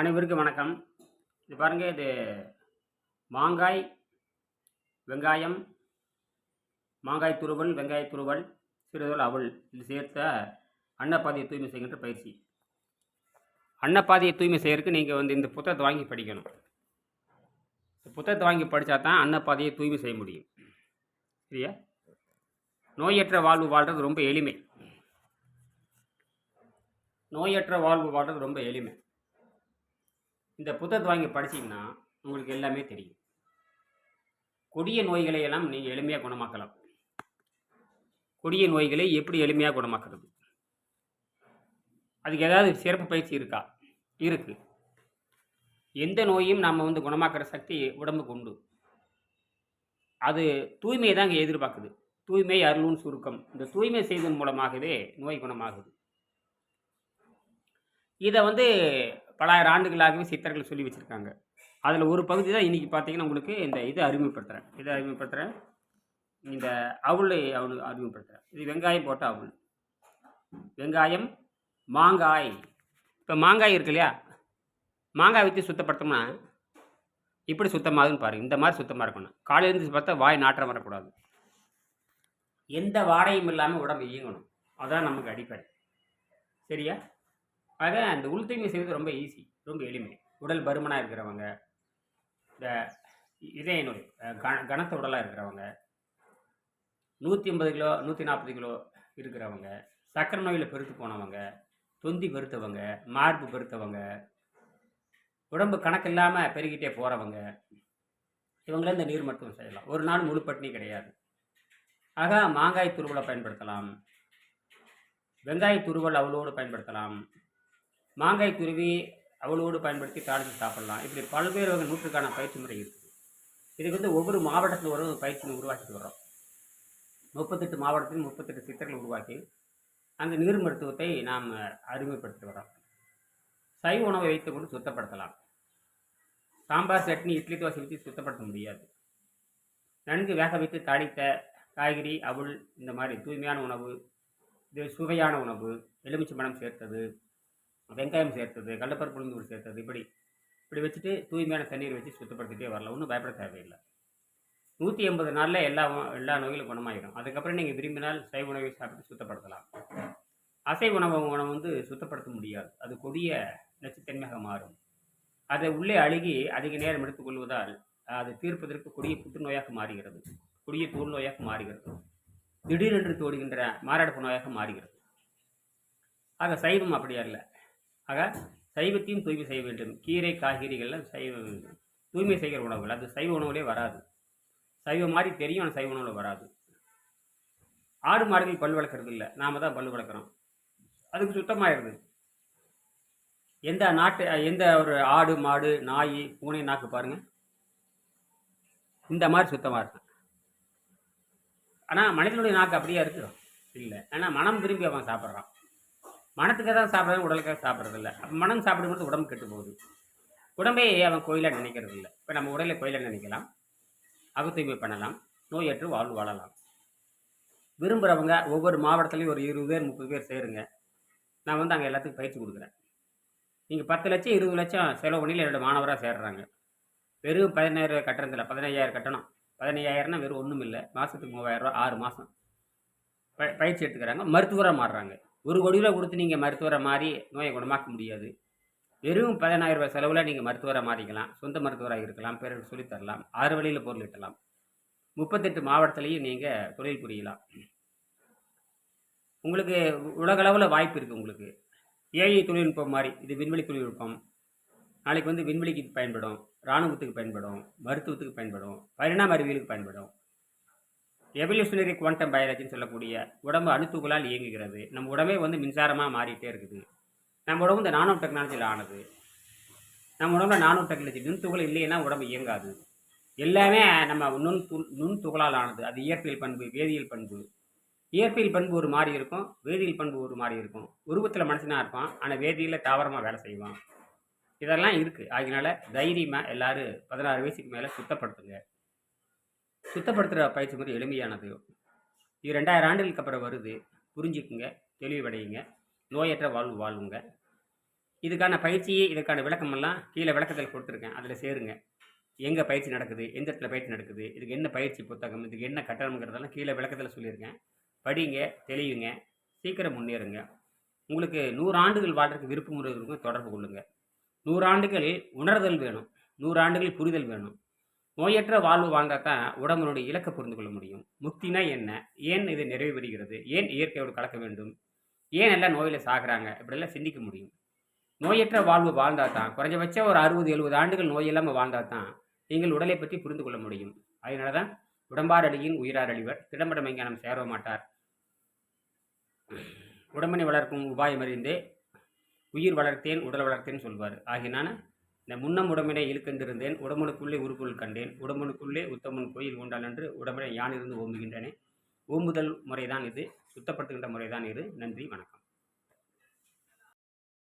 அனைவருக்கும் வணக்கம். இது பாருங்கள் இது மாங்காய் வெங்காயம் மாங்காய் துருவல் வெங்காய துருவல் சிறிதளவு அவள். இது சேர்த்த அன்னப்பாதையை தூய்மை செய்கின்ற பயிற்சி. அன்னப்பாதையை தூய்மை செய்கிறதுக்கு நீங்கள் வந்து இந்த புத்தகத்தை வாங்கி படிக்கணும். இந்த புத்தகத்தை வாங்கி படித்தா தான் அன்னப்பாதையை தூய்மை செய்ய முடியும். சரியா? நோயற்ற வாழ்வு வாழ்கிறது ரொம்ப எளிமை. நோயற்ற வாழ்வு வாழ்கிறது ரொம்ப எளிமை. இந்த புத்தகத்தை வாங்கி படிச்சிங்கன்னா உங்களுக்கு எல்லாமே தெரியும். கொடிய நோய்களை எல்லாம் நீங்கள் எளிமையாக குணமாக்கலாம். கொடிய நோய்களை எப்படி எளிமையாக குணமாக்குறது? அதுக்கு ஏதாவது சிறப்பு பயிற்சி இருக்கா? இருக்குது எந்த நோயும் நாம் வந்து குணமாக்குற சக்தி உடம்புக்கு உண்டு. அது தூய்மையை தான் இங்கே எதிர்பார்க்குது. தூய்மை அருளும் சுருக்கம். இந்த தூய்மை செய்வதன் மூலமாகவே நோய் குணமாகுது. இதை வந்து பலாயிரம் ஆண்டுகளாகவே சித்தர்கள் சொல்லி வச்சுருக்காங்க. அதில் ஒரு பகுதி தான் இன்றைக்கி பார்த்தீங்கன்னா உங்களுக்கு இந்த இதை அறிமுகப்படுத்துகிறேன் இதை அறிமுகப்படுத்துகிறேன் இந்த அவுளை அவள் அறிமுகப்படுத்துகிறேன் இது வெங்காயம் போட்ட அவுள். வெங்காயம் மாங்காய். இப்போ மாங்காய் இருக்கு இல்லையா? மாங்காய் வச்சு சுத்தப்படுத்தோம்னா இப்படி சுத்தமாகுதுன்னு பாருங்கள் இந்த மாதிரி சுத்தமாக இருக்கணும். காலையிலேருந்து பார்த்தா வாய் நாற்றம் வரக்கூடாது. எந்த வாடையும் இல்லாமல் உடம்பு இயங்கணும். அதான் நமக்கு அடிப்படை. சரியா? ஆக அந்த உள் தூய்மை செய்வது ரொம்ப ஈஸி ரொம்ப எளிமை. உடல் பருமனாக இருக்கிறவங்க இந்த இதய நோய் கன கனத்த உடலாக இருக்கிறவங்க நூற்றி ஐம்பது கிலோ நூற்றி நாற்பது கிலோ இருக்கிறவங்க சக்கரை நோயில் பெருத்து போனவங்க தொந்தி பெருத்தவங்க மார்பு பெருத்தவங்க உடம்பு கணக்கு இல்லாமல் பெருகிட்டே போகிறவங்க இவங்கள இந்த நீர் மட்டும் செய்யலாம். ஒரு நாள் முழு பட்டினி கிடையாது. ஆக மாங்காய் துருவலை பயன்படுத்தலாம். வெங்காய துருவல் அவ்வளோடு பயன்படுத்தலாம். மாங்காய் துருவி அவளோடு பயன்படுத்தி தாளித்து சாப்பிடலாம். இப்படி பல்வேறு வகை நூற்றுக்கான பயிற்சி முறை இருக்குது இதுக்கு வந்து ஒவ்வொரு மாவட்டத்தில் ஒரு பயிற்சி உருவாக்கிட்டு வரோம் முப்பத்தெட்டு மாவட்டத்தில் முப்பத்தெட்டு சித்தர்கள் உருவாக்கி அங்கே நீர் மருத்துவத்தை நாம் அறிமுகப்படுத்தி வரோம் சைவ உணவை வைத்துக்கொண்டு சுத்தப்படுத்தலாம். சாம்பார் சட்னி இட்லி தோசை வச்சு சுத்தப்படுத்த முடியாது. நன்கு வேக வைத்து தாளித்த காய்கறி அவல் இந்த மாதிரி தூய்மையான உணவு இது சுவையான உணவு எலுமிச்சம்பழம் சேர்த்தது வெங்காயம் சேர்த்தது கடலப்பருப்பு உளுந்து சேர்த்தது இப்படி இப்படி வச்சுட்டு தூய்மையான தண்ணீர் வச்சு சுத்தப்படுத்திட்டே வரலாம் ஒன்றும் பயப்பட தேவையில்லை. நூற்றி எண்பது நாளில் எல்லா எல்லா நோய்களும் குணமாயிடும். அதுக்கப்புறம் நீங்கள் விரும்பினால் சைவ உணவை சாப்பிட்டு சுத்தப்படுத்தலாம். அசைவ உணவு உணவு வந்து சுத்தப்படுத்த முடியாது. அது கொடிய நச்சுத்தன்மையாக மாறும். அதை உள்ளே அழுகி அதிக நேரம் எடுத்துக்கொள்வதால் அது தீர்ப்பதற்கு கொடிய புற்றுநோயாக மாறுகிறது. கொடிய தூள் நோயாக மாறுகிறது. திடீரென்று தோடுகின்ற மாரடைப்பு நோயாக மாறுகிறது. ஆக சைவம் அப்படி அல்ல. ஆக சைவத்தையும் தூய்மை செய்ய வேண்டும். கீரை காய்கறிகள்லாம் சைவ தூய்மை செய்கிற உணவுகள். அது சைவ உணவுலே வராது. சைவ மாதிரி தெரியும் ஆனால் சைவ உணவில் வராது. ஆடு மாடுகள் பல் வளர்க்குறது இல்லை. நாம தான் பல் வளர்க்குறோம். அதுக்கு சுத்தமாயிருது எந்த நாட்டு எந்த ஒரு ஆடு மாடு நாய் பூனை நாக்கு பாருங்கள் இந்த மாதிரி சுத்தமாக இருக்கும் ஆனால் மனிதனுடைய நாக்கு அப்படியே இருக்கு. இல்லை. ஆனால் மனம் திரும்பி அவன் சாப்பிட்றான். மனத்துக்காக தான் சாப்பிட்றது உடலுக்காக சாப்பிட்றது இல்லை அப்போ மனம் சாப்பிடும்போது உடம்பு கெட்டு போகுது. உடம்பே அவன் கோயிலாக நினைக்கிறது இல்லை இப்போ நம்ம உடலை கோயிலாக நினைக்கலாம். அகத்தூய்மை பண்ணலாம். நோயற்று வாழ்வு வாழலாம். விரும்புகிறவங்க ஒவ்வொரு மாவட்டத்துலேயும் ஒரு இருபது பேர் முப்பது பேர் சேருங்க. நான் வந்து அங்கே எல்லாத்துக்கும் பயிற்சி கொடுக்குறேன். நீங்கள் பத்து லட்சம் இருபது லட்சம் செலவு பண்ணியில் என்னோட மாணவராக சேர்றாங்க. வெறும் பதினாயிரம் கட்டணத்தில் பதினையாயிரம் கட்டணம். பதினையாயிரம்னா வெறும் ஒன்றும் இல்லை மாதத்துக்கு மூவாயிரரூவா ஆறு மாதம் ப பயிற்சி எடுத்துக்கிறாங்க. மருத்துவராக மாறுறாங்க. ஒரு கோடி ரூபா கொடுத்து நீங்கள் மருத்துவரை மாறி நோயை குணமாக்க முடியாது. வெறும் பதினாயிரம் ரூபாய் செலவில் நீங்கள் மருத்துவராக மாறிக்கலாம். சொந்த மருத்துவராக இருக்கலாம். பிறகு சொல்லித் தரலாம். ஆறு வழியில் பொருள் ஈட்டலாம். முப்பத்தெட்டு மாவட்டத்திலையும் நீங்கள் தொழில் புரியலாம். உங்களுக்கு உலகளவில் வாய்ப்பு இருக்குது உங்களுக்கு. ஏஐ தொழில்நுட்பம் மாதிரி இது விண்வெளி தொழில்நுட்பம். நாளைக்கு வந்து விண்வெளிக்கு பயன்படும் இராணுவத்துக்கு பயன்படும் மருத்துவத்துக்கு பயன்படும் பரிணாம அறிவியலுக்கு பயன்படும். எவல்யூஷனரி குவாண்டம் பயாலஜின்னு சொல்லக்கூடிய உடம்பு அணுத்துகளால் இயங்குகிறது. நம்ம உடம்பே வந்து மின்சாரமாக மாறிட்டே இருக்குது. நம்ம உடம்பு இந்த நானோ டெக்னாலஜியில் ஆனது. நம்ம உடம்புல நானோ டெக்னாலஜி நுண்துகள் இல்லைன்னா உடம்பு இயங்காது. எல்லாமே நம்ம நுண் து நுண் துகளால் ஆனது. அது இயற்பியல் பண்பு வேதியியல் பண்பு. இயற்பியல் பண்பு ஒரு மாதிரி இருக்கும் வேதியியல் பண்பு ஒரு மாதிரி இருக்கும். உருவத்தில் மனுஷனாக இருப்பான் ஆனால் வேதியில் தாவரமாக வேலை செய்வான். இதெல்லாம் இருக்குது ஆகினால தைரியமாக எல்லாரும் பதினாறு வயசுக்கு மேலே சுத்தப்படுத்துங்க. சுத்தப்படுத்துகிற பயிற்சி முறை எளிமையானது. இது ரெண்டாயிரம் ஆண்டுகளுக்கு அப்புறம் வருது. புரிஞ்சுக்குங்க தெளிவடையுங்க நோயற்ற வாழ்வு வாழ்வுங்க. இதுக்கான பயிற்சி இதுக்கான விளக்கமெல்லாம் கீழே விளக்கத்தில் கொடுத்துருக்கேன். அதில் சேருங்க. எங்கே பயிற்சி நடக்குது? எந்த இடத்துல பயிற்சி நடக்குது? இதுக்கு என்ன பயிற்சி புத்தகம்? இதுக்கு என்ன கட்டணம்ங்கிறதெல்லாம் கீழே விளக்கத்தில் சொல்லியிருக்கேன். படிங்க தெளிவுங்க சீக்கிரம் முன்னேறுங்க. உங்களுக்கு நூறு ஆண்டுகள் வாழ்றதுக்கு விருப்பம் தொடர்பு கொள்ளுங்க. நூறாண்டுகள் உணர்தல் வேணும். நூறாண்டுகள் புரிதல் வேணும். நோயற்ற வாழ்வு வாழ்ந்தால் தான் உடம்புடைய இலக்கை புரிந்து கொள்ள முடியும். முக்தினா என்ன? ஏன் இது நிறைவு பெறுகிறது ஏன் இயற்கையோடு கலக்க வேண்டும்? ஏன் எல்லாம் நோயில் சாகுறாங்க? இப்படியெல்லாம் சிந்திக்க முடியும். நோயற்ற வாழ்வு வாழ்ந்தால் தான் குறைஞ்சபட்சம் ஒரு அறுபது எழுபது ஆண்டுகள் நோய் இல்லாமல் வாழ்ந்தால் தான் நீங்கள் உடலை பற்றி புரிந்து கொள்ள முடியும். அதனால தான் உடம்பார் அடியின் உயிரார் அழிவர் திடம்படம் மெஞ்ஞானம் சேர மாட்டார். உடம்பினை வளர்க்கும் உபாயம் அறிந்தே உயிர் வளர்த்தேன் உடல் வளர்த்தேன் சொல்வார். ஆகினான இந்த முன்னம் உடம்பினை இழுக்கென்றிருந்தேன் உடம்புனுக்குள்ளே உருப்பொருள் கண்டேன் உடம்புனுக்குள்ளே உத்தமன் கோயில் உண்டால் என்று உடம்பினை யான் இருந்து ஓம்புகின்றனே. ஓம்புதல் முறைதான் இது சுத்தப்படுத்துகின்ற முறைதான் இது. நன்றி வணக்கம்.